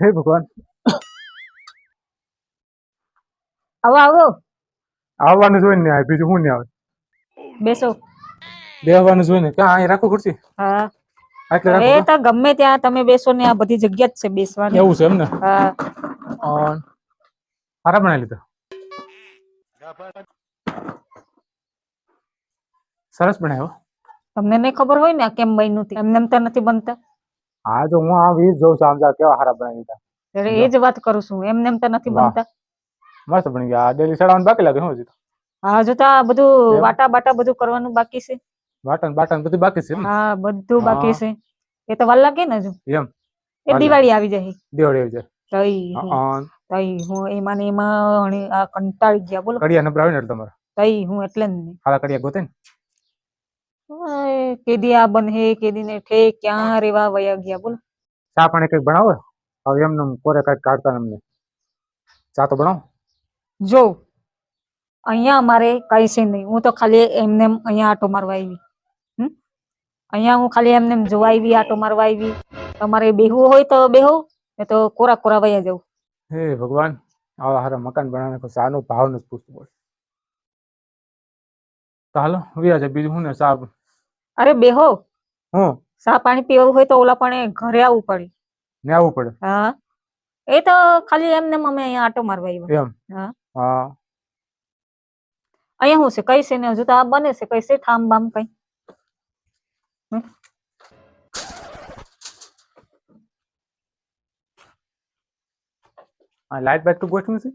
હે ભગવાન. આવો આવો. આવવાનું જોઈને ને આવે બીજું શું ને આવે બેસો બેહવાનું જોઈને ક્યાં અહીં રાખો ખુરશી. હા. આટલે એ તો. ગમે ત્યાં તમે બેસો ને આ બધી જગ્યા જ છે બેસવાની. એવું છે એમ ને? હા. હારા બનાવી લીધા. સરસ બનાવ્યો તમને નહીં ખબર હોય ને કેમ બન્યું એમને એમ તો નથી બનતા. હા તો હું આ વીજ જોઉં છું આમ જા કેવા હારા બનાવી લીધા એટલે એ જ વાત કરું છું એમને એમ તો નથી બનતા. મસ્ત બની ગયા. ડેલી ચડાવવાનું બાકી લાગે હું હજી હા જો તો આ બધું વાટા બાટા બધું કરવાનું બાકી છે. વાટન બાટન બધું બાકી છે હા બધું બાકી છે. એ તો વાર લાગે ને હજુ? એમ? એ દિવાળી આવી જાય. દિવાળી આવી જાય. તઈ હું તઈ હું એમાં ને એમાં આ કંટાળી ગયા બોલો. કડિયા નબળા હોય ને તમારા? તઈ હું એટલે જ હારા કડિયા ગોતે ને? કેદી આ બને કેદી ને ઠે ક્યાં રેવા વયા ગયા બોલો. ચા પાણી કંઈક બનાવો? હવે એમને કોરે કંઈક કાઢતા એમને. ચા તો બનાવો. જો અહીંયા અમારે કઈ છે નહીં. હું તો ખાલી એમને એમ અહીંયા આટો મારવા આવી? અહીંયા હું ખાલી એમને એમ જોવા આવી આટો મારવા આવી. તમારે બેહવું હોય તો બેહો ને તો કોરા કોરા વયા જવું હે ભગવાન આવા હારા મકાન બનાવને ચાનો ભાવ નથી પૂછતું. બોલ તો હાલો વ્યા જાય બીજું શું ને ચા અરે બેહો હું. સા પાણી પીવું હોય તો ઓલા પણ ઘરે આવવું પડે. ને આવવું પડે. હા. એ તો ખાલી એમ મમ્મી અહીંયા આટો મારવા આવ્યો. એમ? હા. હા. અહીંયા શું છે? કઈ છે ને? હજુ તો આ બને છે. કઈ છે? ઠામ બામ કઈ. આ લાઈટ બાઈટ તો ગોઠવું છે?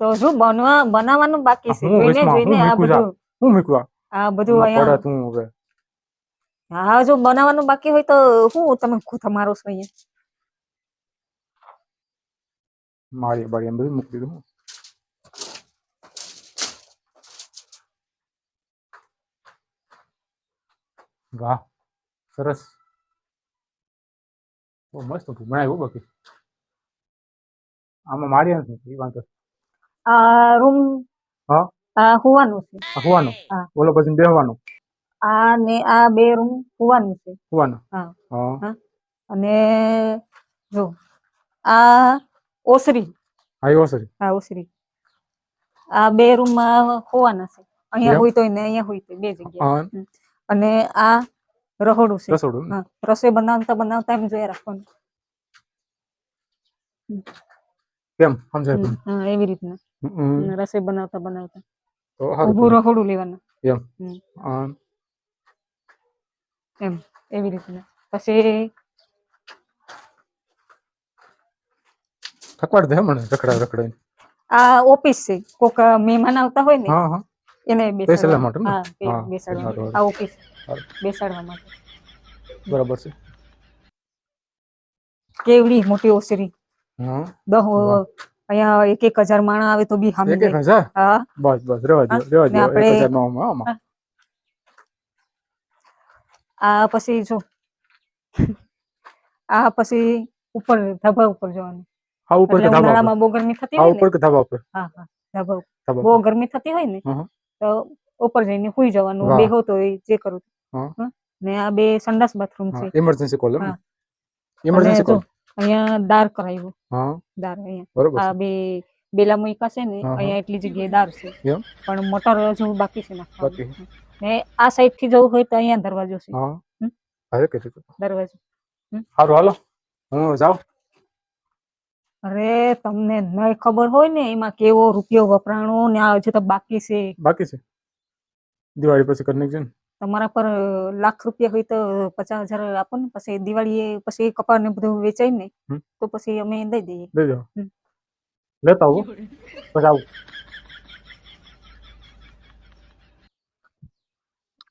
તો શું બનવા બનાવવાનું બાકી છે. જોઈને જોઈને આ બધું હું મૂકવા આ બધું પડત અહીંયા હું હવે. હા જો બનાવવાનું બાકી હોય તો હું તમે તમારો મારો છો અહીંયા. મારી બારી એમ બધું મૂકી દીધું વાહ સરસ. બહુ મસ્ત હતું બનાવ્યું બાકી. આમાં મારી નથી એ વાંધો. આ રૂમ હા? આ હુવાનું છે. આ બોલો. પછી બેહવાનું. આ ને આ બે રૂમ હોવાનું છે. હુવાનું? હા. અને જો આ ઓસરી. હા ઓસરી. હા ઓસરી. આ બે રૂમ હોવાના છે. અહીંયા હોય તો ને અહીંયા હોય તો બે જગ્યા અને આ રહોડું છે. રસોડું હા. રસોઈ બનાવતા બનાવતા એમ જોયા રાખવાનું. કેમ સમજાય હા એવી રીતના. રસોઈ બનાવતા બનાવતા. તો ઊભું રહોડું લેવાનું. હા. એમ એવી રીતના. પછી થકવાડ દે મને રખડા રખડા આ ઓફિસ છે. કોક મહેમાન આવતા હોય ને હા હા. એને બેસાડવા. માટે હા બેસાડવા આ ઓફિસ. બેસાડવા માટે. બરાબર છે. કેવડી મોટી ઓસરી. હા દહ અહીંયા એક એક હજાર માણસ આવે તો બી એક એક હજાર? હા. બસ બસ રેવા દો રેવા દો એક હજાર નો આમાં. આ પછી જો. આ પછી ઉપર ધાબા ઉપર જવાનું. હા ઉપર કે ધાબા બહુ ગરમી થતી હોય ઉપર કે ધાબા ઉપર? હા હા ધાબા બહુ ગરમી થતી હોય ને. તો ઉપર જઈને સુઈ જવાનું બે બેહો તો જે કરું. હા. ને આ બે સંડાસ બાથરૂમ છે. Emergency column. ઇમરજન્સી કોલમ અહીંયા દાર કરાવ્યું. હા. દાર અહીંયા. આ બે બેલા મુઈકા છે ને. અહીંયા એટલી જગ્યાએ દાર છે. પણ મોટર હજુ બાકી છે નાખવાનું. ને આ સાઈડથી જવું હોય તો અહીંયા દરવાજો છે. હા. હવે કીધું દરવાજો. સારું હાલો. હું જાઉં? અરે તમને નહીં ખબર હોય ને એમાં કેવો રૂપિયો વપરાણો ને આ હજુ તો બાકી છે. બાકી છે? દિવાળી પછી કરી નાખજો ને. તમારા પર લાખ રૂપિયા હોય તો પચાસ હજાર આપો ને પછી દિવાળી પછી કપાળ ને બધું વેચાય ને તો પછી અમે દઈ દઈએ. દઈ લેતા આવું. પછી આવું.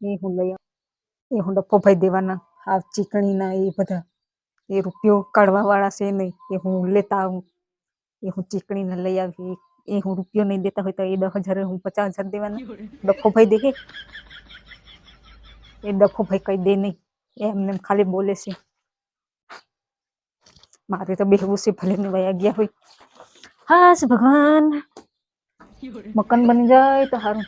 એ હું લઈ. એ હું ડફો ભાઈ દેવાના. આ ચીકણીના એ બધા એ રૂપિયો કાઢવા વાળા છે નહીં એ હું લેતા આવું. એ હું ચીકણીને લઈ આવી. એ હું રૂપિયો નહીં દેતા હોય તો એ દસ હજાર હું પચાસ હજાર દેવાના. ડફો ભાઈ દે એ ડફો ભાઈ કઈ દે નહીં. એમને ખાલી બોલે છે. મારે તો બેહવું છે ભલે ને વયા ગયા હોય. હાશ ભગવાન. મકાન બની જાય તો સારું.